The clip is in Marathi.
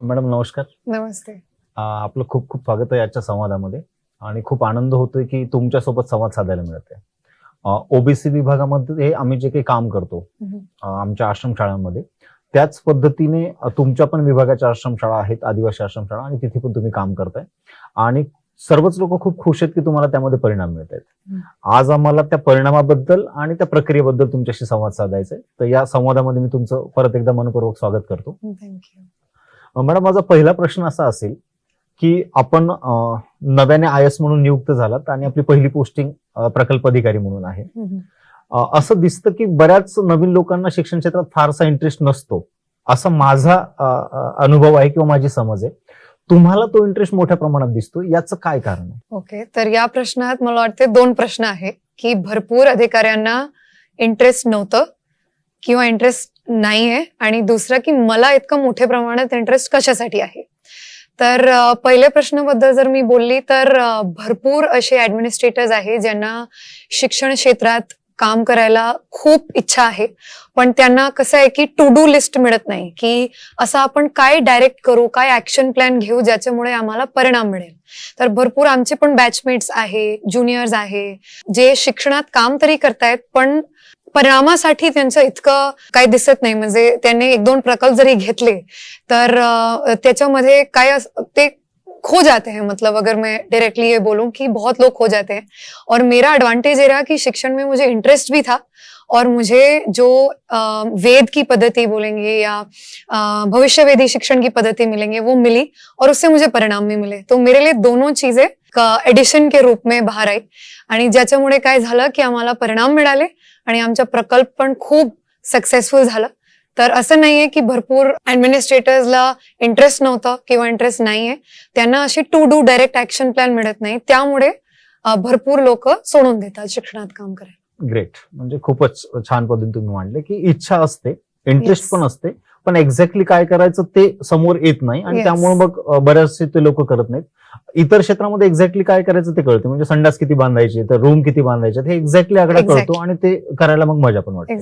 मॅडम नमस्कार. नमस्ते. आपलं खूप खूप स्वागत आहे आजच्या संवादामध्ये. आणि खूप आनंद होतोय की तुमच्यासोबत संवाद साधायला मिळत आहे ओबीसी विभागामध्ये आम्ही जे काही काम करतो आमच्या आश्रमशाळांमध्ये त्याच पद्धतीने तुमच्या पण विभागाच्या आश्रमशाळा आहेत आदिवासी आश्रमशाळा आणि तिथे पण तुम्ही काम करताय. आणि सर्वच लोक खूप खुश आहेत की तुम्हाला त्यामध्ये परिणाम मिळत आहेत. आज आम्हाला त्या परिणामाबद्दल आणि त्या प्रक्रियेबद्दल तुमच्याशी संवाद साधायचा आहे. तर या संवादामध्ये मी तुमचं परत एकदा मनपूर्वक स्वागत करतो. थँक्यू मॅडम माझा पहिला प्रश्न असा असेल की आपण नव्याने आय एस म्हणून नियुक्त झालात आणि आपली पहिली पोस्टिंग प्रकल्प अधिकारी म्हणून आहे. असं दिसतं की बऱ्याच नवीन लोकांना शिक्षण क्षेत्रात फारसा इंटरेस्ट नसतो. असा माझा अनुभव आहे किंवा माझी समज आहे. तुम्हाला तो इंटरेस्ट मोठ्या प्रमाणात दिसतो. याचं काय कारण आहे? ओके तर या प्रश्नात मला वाटते दोन प्रश्न आहे की भरपूर अधिकाऱ्यांना इंटरेस्ट नव्हतं किंवा इंटरेस्ट नाहीये. आणि दुसरं की मला इतकं मोठ्या प्रमाणात इंटरेस्ट कशासाठी आहे? तर पहिल्या प्रश्नाबद्दल जर मी बोलली तर भरपूर असे ऍडमिनिस्ट्रेटर्स आहे ज्यांना शिक्षण क्षेत्रात काम करायला खूप इच्छा आहे. पण त्यांना कसं आहे की टू डू लिस्ट मिळत नाही की असं आपण काय डायरेक्ट करू काय ऍक्शन प्लॅन घेऊ ज्याच्यामुळे आम्हाला परिणाम मिळेल. तर भरपूर आमचे पण बॅचमेट्स आहे ज्युनियर्स आहे जे शिक्षणात काम तरी करतायत पण परिणामासाठी त्यांचं इतकं काही दिसत नाही. म्हणजे त्यांनी एक दोन प्रकल्प जरी घेतले, तर त्याच्यामध्ये काय ते खो जाते हैं. मतलब अगर मैं डायरेक्टली ये बोलूँ कि बहुत लोग खो जाते हैं. और मेरा एडवांटेज ये रहा कि शिक्षण में मुझे इंटरेस्ट भी था और मुझे जो वेद की पद्धति बोलेंगे या भविष्यवेदी शिक्षण की पद्धति मिलेंगे, वो मिली और उससे मुझे परिणाम भी मिले। तो मेरे लिए दोनों चीज़ें एडिशन के रूप में बाहेर आई. आणि ज्याच्यामुळे काय झालं की आम्हाला परिणाम मिळाले आणि आमचा प्रकल्प पण खूप सक्सेसफुल झाला. तर असं नाहीये की भरपूर ऍडमिनिस्ट्रेटर्सला इंटरेस्ट नव्हतं किंवा इंटरेस्ट नाहीये. त्यांना अशी to do direct action plan मिळत नाही. त्यामुळे भरपूर लोक सोडून देतात शिक्षणात काम करायला. ग्रेट म्हणजे खूपच छान पद्धतीने तुम्ही मांडले की इच्छा असते इंटरेस्ट Yes. पण असते पण एक्झॅक्टली काय करायचं ते समोर येत नाही. आणि Yes. त्यामुळे मग बऱ्याचसे ते लोक करत नाहीत. इतर क्षेत्रामध्ये एक्झॅक्टली काय करायचं ते कळते. म्हणजे संडास किती बांधायचे तर रूम किती बांधायचे हे एक्झॅक्टली आकडा Exactly. कळतो आणि ते करायला मग मजा पण वाटते.